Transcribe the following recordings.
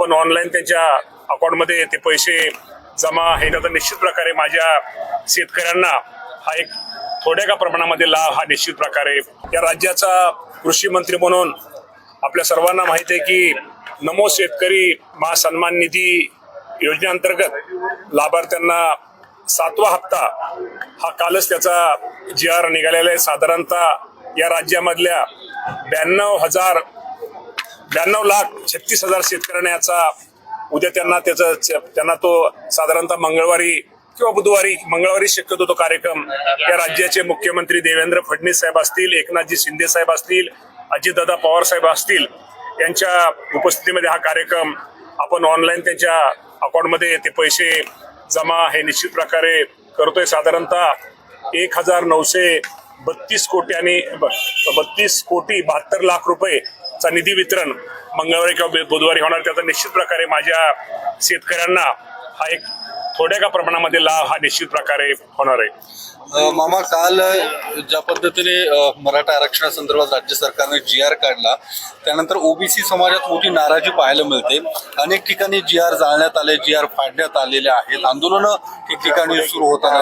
आपण ऑनलाईन त्यांच्या अकाउंटमध्ये ते पैसे जमा हे त्याचा निश्चित प्रकारे माझ्या शेतकऱ्यांना हा एक थोड्या का प्रमाणामध्ये लाभ हा निश्चित प्रकारे या राज्याचा कृषी मंत्री म्हणून आपल्या सर्वांना माहिती आहे की नमो शेतकरी महासन्मान निधी योजनेअंतर्गत लाभार्थ्यांना सातवा हप्ता हा कालच त्याचा जी आर निघालेला आहे. साधारणतः या राज्यामधल्या ब्याण्णव हजार ब्याण्णव लाख छत्तीस हजार शेतकऱ्यांना याचा उद्या त्यांना त्याचा त्यांना तो साधारणतः मंगळवारी किंवा बुधवारी मंगळवारी शक्यतो तो कार्यक्रम या राज्याचे मुख्यमंत्री देवेंद्र फडणवीस साहेब असतील एकनाथजी शिंदे साहेब असतील अजितदादा पवार साहेब असतील यांच्या उपस्थितीमध्ये हा कार्यक्रम आपण ऑनलाईन त्यांच्या अकाउंटमध्ये ते पैसे जमा हे निश्चित प्रकारे करतोय. साधारणतः एक हजार नऊशे बत्तीस कोटी आणि बत्तीस कोटी बहात्तर लाख रुपये रुपयेचा निधी वितरण मंगळवारी किंवा बुधवारी होणार त्याचा निश्चित प्रकारे माझ्या शेतकऱ्यांना हा एक थोड्या का प्रमाणामध्ये लाभ हा निश्चित प्रकारे होणार आहे. मामा काल ज्या पद्धतीने मराठा आरक्षणासंदर्भात राज्य सरकारने जी आर काढला त्यानंतर ओबीसी समाजात मोठी नाराजी पाहायला मिळते. अनेक ठिकाणी जी आर जाळण्यात आले जी आर फाडण्यात आलेले आहेत. आंदोलनं ठिकठिकाणी सुरू होताना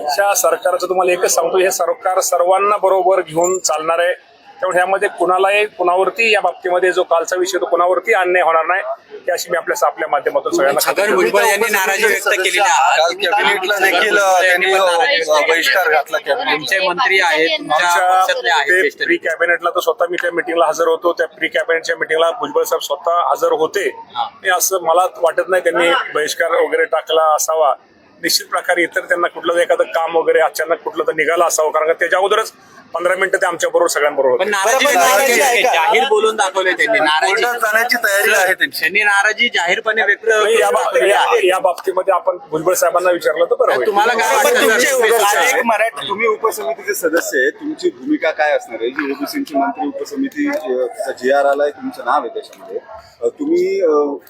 अशा सरकारचं तुम्हाला एकच सांगतो हे सरकार सर्वांना बरोबर घेऊन चालणार आहे. त्यामुळे ह्यामध्ये कुणालाही कुणावरती या बाबतीमध्ये जो कालचा विषय तो कुणावरती अन्याय होणार नाही ही अशी मी आपल्या आपल्या माध्यमातून सगळ्यांना. भुजबळ यांनी नाराजी व्यक्त काल कॅबिनेटला देखील त्यांनी अ, बहिष्कार घातला तुमचे मंत्री आहेत तुमच्या ते प्री कॅबिनेटला तर स्वतः मी त्या मिटिंगला हजर होतो. त्या प्री कॅबिनेटच्या मिटिंगला भुजबळ साहेब स्वतः हजर होते. आणि असं मला वाटत नाही त्यांनी बहिष्कार वगैरे टाकला असावा. निश्चित प्रकारे इतर त्यांना कुठलं एखादं काम वगैरे अचानक कुठलं तर निघालं असावं. कारण का त्याच्या अगोदरच पंधरा मिनिटं ते आमच्या बरोबर सगळ्यांबरोबर पण होते. नाराजी बरोबर, नाराजी नाराजी आहे का? जाहीर बोलून दाखवले त्यांनी. नाराजी कोर्टात जाण्याची तयारी आहे त्यांची. त्यांनी नाराजी जाहीरपणे व्यक्त नाही, या बाब- या- आहे. या बाबतीमध्ये आपण भुजबळ साहेबांना विचारलं तर बरं होईल. तुम्हाला काय पण वाटतं तुमचे जर- आज एक मराठी तुम्ही उपसमितीचे सदस्य आहे तुमची भूमिका काय असणार आहे? जी ओबीसीची मंत्री उपसमिती जी आर आलाय तुमचं नाव आहे त्याच्यामध्ये. अ, तुम्ही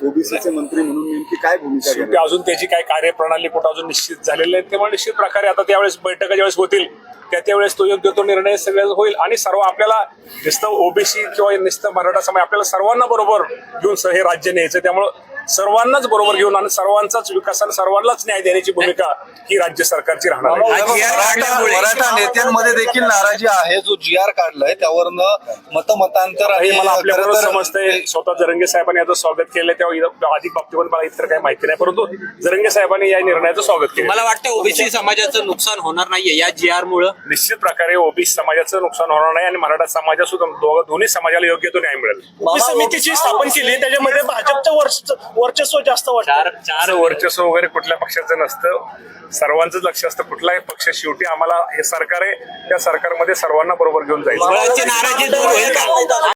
ओबीसीचे मंत्री म्हणून नेमकी काय भूमिका शेवटी घेणार? अजून त्याची काय कार्यप्रणाली कुठं अजून निश्चित झालेली आहे त्यामुळे निश्चित प्रकारे आता त्यावेळेस बैठका ज्यावेळेस होतील त्या त्यावेळेस तो योग्य तो निर्णय सगळ्याच होईल. आणि सर्व आपल्याला नुसतं ओबीसी किंवा नुसतं मराठा समाज आपल्याला सर्वांना बरोबर घेऊन हे राज्य न्यायचं. त्यामुळं सर्वांनाच बरोबर घेऊन आणि सर्वांचाच विकास आणि सर्वांनाच न्याय देण्याची भूमिका ही राज्य सरकारची राहणार आहे. हा मराठा नेत्यांमध्ये देखील नाराजी आहे जो जी आर काढलाय त्यावरनं मतमतांतर हे आहे मला आपल्याबरोबर समजतंय. स्वतः जरंगे साहेबांनी याचं स्वागत केलं तेव्हा अधिक बाबतीमध्ये मला इतर काही माहिती नाही परंतु जरंगे साहेबांनी या निर्णयाचं स्वागत केलं मला वाटतं ओबीसी समाजाचं नुकसान होणार नाहीये या जी आर मुळे. निश्चित प्रकारे ओबीसी समाजाचं नुकसान होणार नाही आणि मराठा समाजात सुद्धा दोघं दोन्ही समाजाला योग्य तो न्याय मिळेल. समितीची स्थापन केली त्याच्यामध्ये भाजपचं वर्चस्व जास्त वाटतं चार चार वर्चस्व वगैरे कुठल्या पक्षाचं नसतं. सर्वांचं लक्ष असतं. कुठलाही पक्ष शेवटी आम्हाला हे सरकार आहे. त्या सरकारमध्ये सर्वांना बरोबर घेऊन जायचं. भुजबळांची नाराजी दूर होईल का?